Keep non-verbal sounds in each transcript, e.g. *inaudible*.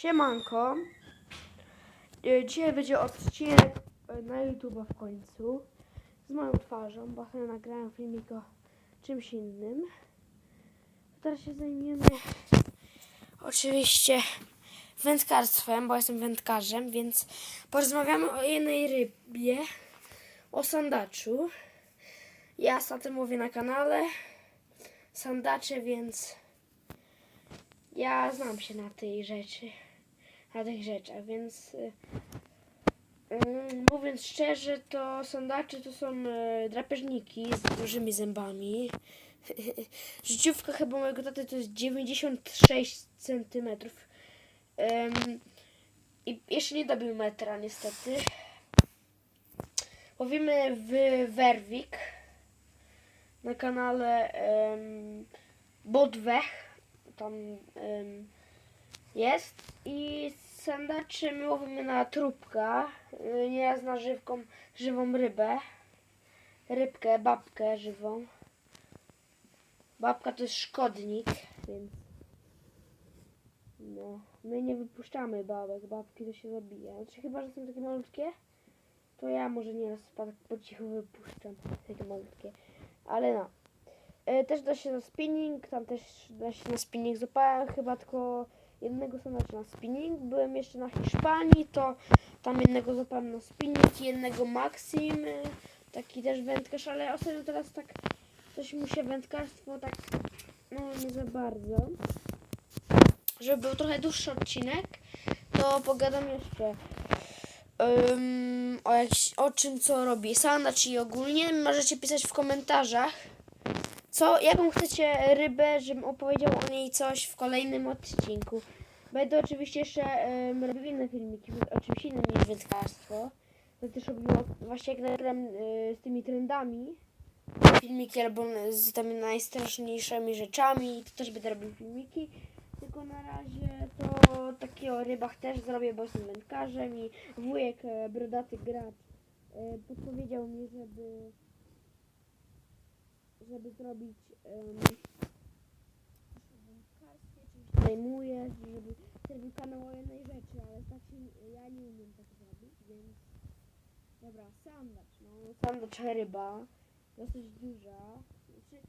Siemanko. E, Dzisiaj będzie odcinek e, na YouTube w końcu z moją twarzą, bo sobie nagrałem filmik o czymś innym. Teraz się zajmiemy oczywiście wędkarstwem, bo jestem wędkarzem, więc porozmawiamy o jednej rybie, o sandaczu. Ja tym mówię na kanale. Sandacze, więc ja znam się na tej rzeczy, na tych rzeczach, więc y, mm, mówiąc szczerze, to sondacze to są y, drapieżniki z dużymi zębami. *laughs* Życiówka chyba mojego taty to jest 96 centymetrów. Ym, I jeszcze nie dobił metra niestety. Łowimy w Werwik na kanale um, Bodwech tam jest i sandaczy my łowimy na trupka, yy, nieraz na żywką, żywą rybę, rybkę, babkę żywą. Babka to jest szkodnik, więc no, my nie wypuszczamy babek, babki to się zabija. Znaczy chyba, że są takie malutkie, to ja może nieraz tak po cichu wypuszczam takie malutkie, ale no. E, Też da się na spinning, tam też da się na spinning. Złapałem chyba tylko jednego sanacza na spinning. Byłem jeszcze na Hiszpanii, to tam jednego złapałem na spinning jednego Maxim, e, taki też wędkarz, ale ostatnio teraz tak coś mu się wędkarstwo tak no nie za bardzo. Żeby był trochę dłuższy odcinek, to pogadam jeszcze ym, o, o czym co robi sandacz i ogólnie. Możecie pisać w komentarzach. Co, jaką chcecie rybę, żebym opowiedział o niej coś w kolejnym odcinku? Będę oczywiście jeszcze um, robił inne filmiki o czymś innym niż wędkarstwo. Będę też robił właśnie jak nagram y, z tymi trendami. Filmiki albo z tymi najstraszniejszymi rzeczami. To też będę robił filmiki. Tylko na razie to takie o rybach też zrobię, bo jestem wędkarzem i wujek e, brodaty gracz e, podpowiedział mi, żeby żeby zrobić um, się zajmuję, żeby zrobił kanał o jednej rzeczy, ale tak się, ja nie umiem tak zrobić, więc dobra, sandacz, no. Sandacz ryba, dosyć duża, znaczy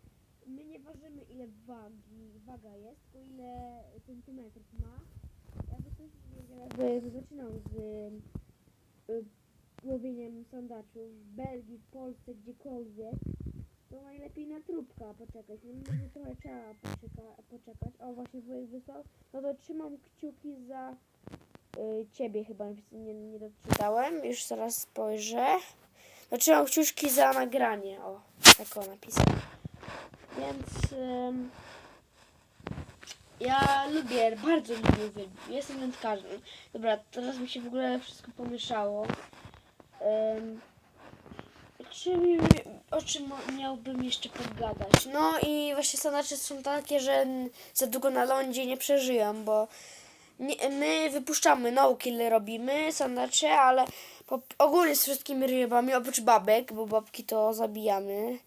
my nie ważymy ile wagi, waga jest, tylko ile centymetrów ma, jakby ktoś nie wiedział, jakby zaczynał z y, łowieniem sandaczów w Belgii, w Polsce, gdziekolwiek, to najlepiej na trupka poczekać. No może trochę trzeba poczeka, poczekać. O, właśnie wujek wysłał. No to trzymam kciuki za y, ciebie chyba nie, nie doczytałem. Już zaraz spojrzę. No trzymam kciuczki za nagranie. O, tak o napisał. Więc ym, ja lubię, bardzo lubię. Jestem wędkarzem. Dobra, teraz mi się w ogóle wszystko pomieszało. Ym, Czym, o czym miałbym jeszcze pogadać? No i właśnie sanacze są takie, że za długo na lądzie nie przeżyją, bo nie, my wypuszczamy no kill robimy, sandacze, ale po, ogólnie z wszystkimi rybami, oprócz babek, bo babki to zabijamy.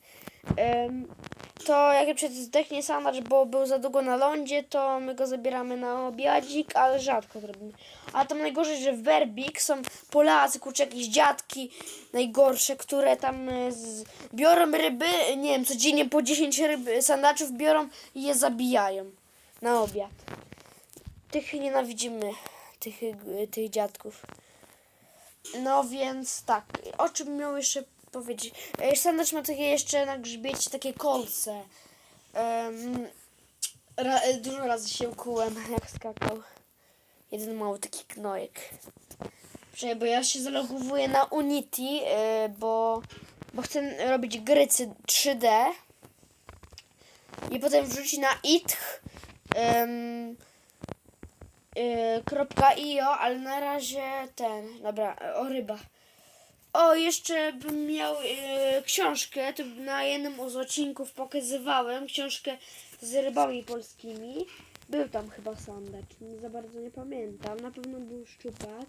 To jak przykład zdechnie sandacz, bo był za długo na lądzie, to my go zabieramy na obiadzik, ale rzadko to robimy. A tam najgorzej, że w Werbik są Polacy, kurczę, jakieś dziadki najgorsze, które tam e, z, biorą ryby, nie wiem, codziennie po 10 ryb, sandaczów biorą i je zabijają na obiad. Tych nienawidzimy, tych, e, tych dziadków. No więc tak, o czym miał jeszcze powiedzieć? Sandacz ma takie jeszcze na grzbiecie takie kolce. Em, ra, e, dużo razy się ukułem, *laughs* jak skakał. Jeden mały taki knojek. Czekaj, bo ja się zalogowuję na Unity, e, bo, bo chcę robić gry cy- 3D i potem wrzucić na itch e, kropka .io, ale na razie ten, dobra, o rybach. O, jeszcze bym miał e, książkę, to na jednym z odcinków pokazywałem, książkę z rybami polskimi. Był tam chyba sandacz, nie za bardzo nie pamiętam, na pewno był szczupak.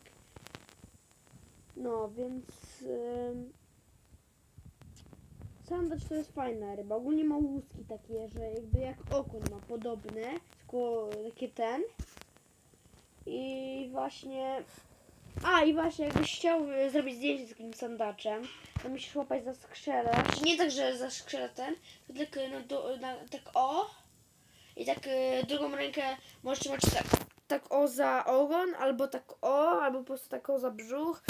No, więc ym, sandacz to jest fajna ryba. Ogólnie ma łuski takie, że jakby jak okon ma podobne, tylko takie ten. I właśnie... A i właśnie, jakbyś chciał y, zrobić zdjęcie z takim sandaczem, to musisz łapać za skrzele. Znaczy nie tak, że za skrzele ten, tylko no, do, na, tak o. I tak y, drugą rękę możesz trzymać tak, tak o za ogon, albo tak o, albo po prostu tak o za brzuch.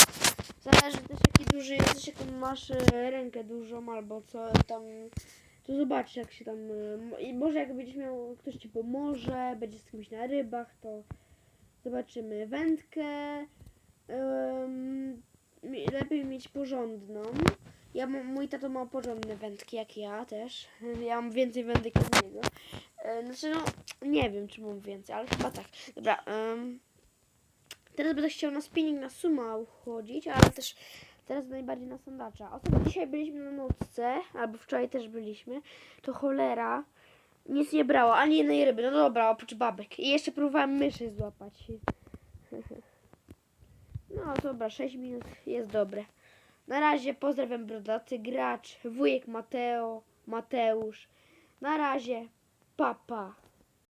Zależy też jaki duży jesteś, jaką masz y, rękę dużą, albo co tam. To zobacz jak się tam. y, I może jak będziesz miał, ktoś ci pomoże, będzie z kimś na rybach, to zobaczymy wędkę. Lepiej mieć porządną. Ja mam, mój tato ma porządne wędki, jak ja też. *laughs* Ja mam więcej wędek od niego. Znaczy, no, nie wiem, czy mam więcej, ale chyba tak. Dobra, teraz będę chciał na spinning, na suma uchodzić, ale też teraz najbardziej na sandacza. Ostatnio dzisiaj byliśmy na nocce, albo wczoraj też byliśmy, to cholera nic nie brało, ani jednej ryby. No dobra, oprócz babek. I jeszcze próbowałem myszy złapać. *laughs* No dobra, 6 minut jest dobre. Na razie pozdrawiam brodaty gracz, wujek Mateo, Mateusz. Na razie, papa. Pa.